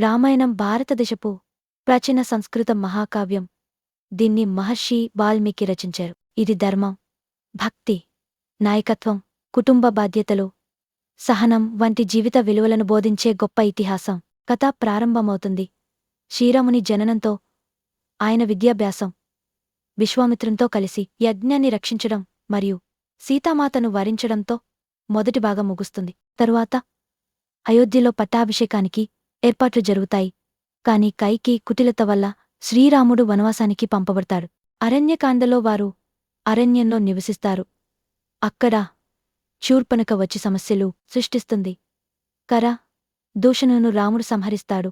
రామాయణం భారతదేశపు ప్రాచీన సంస్కృత మహాకావ్యం. దీన్ని మహర్షి వాల్మీకి రచించారు. ఇది ధర్మం భక్తి నాయకత్వం కుటుంబ బాధ్యతలు సహనం వంటి జీవిత విలువలను బోధించే గొప్ప ఇతిహాసం. కథ ప్రారంభమవుతుంది. శ్రీరాముని జననంతో ఆయన విద్యాభ్యాసం విశ్వామిత్రునితో కలిసి యజ్ఞాన్ని రక్షించడం మరియు సీతామాతను వరించడంతో మొదటి భాగం ముగుస్తుంది. తరువాత అయోధ్యలో పట్టాభిషేకానికి ఏర్పాట్లు జరుగుతాయి. కాని కైకి కుటిలత వల్ల శ్రీరాముడు వనవాసానికి పంపబడతాడు. అరణ్యకాండలో వారు అరణ్యంలో నివసిస్తారు. అక్కడ శూర్పణక వచ్చి సమస్యలు సృష్టిస్తుంది. కర దూషణును రాముడు సంహరిస్తాడు.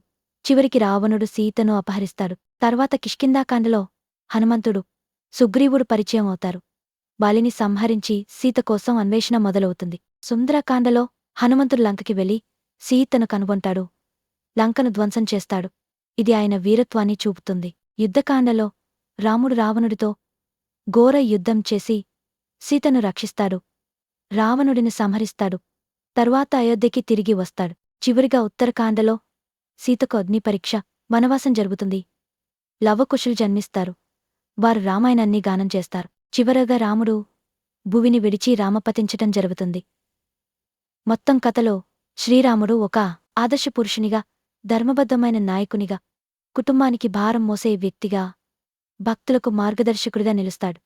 చివరికి రావణుడు సీతను అపహరిస్తాడు. తర్వాత కిష్కిందాకాండలో హనుమంతుడు సుగ్రీవుడు పరిచయం అవుతారు. బాలిని సంహరించి సీత కోసం అన్వేషణ మొదలవుతుంది. సుందరకాండలో హనుమంతుడు లంకకి వెళ్ళి సీతను కనుగొంటాడు. లంకను ధ్వంసం చేస్తాడు. ఇది ఆయన వీరత్వాన్ని చూపుతుంది. యుద్ధకాండలో రాముడు రావణుడితో ఘోర యుద్ధం చేసి సీతను రక్షిస్తాడు. రావణుడిని సంహరిస్తాడు. తరువాత అయోధ్యకి తిరిగి వస్తాడు. చివరిగా ఉత్తరకాండలో సీతకు అగ్నిపరీక్ష వనవాసం జరుగుతుంది. లవకుశులు జన్మిస్తారు. వారు రామాయణాన్ని గానం చేస్తారు. చివరగా రాముడు భువిని విడిచి రామపతించటం జరుగుతుంది. మొత్తం కథలో శ్రీరాముడు ఒక ఆదర్శ పురుషునిగా ధర్మబద్ధమైన నాయకునిగా కుటుంబానికి భారం మోసే వ్యక్తిగా భక్తులకు మార్గదర్శకుడిగా నిలుస్తాడు.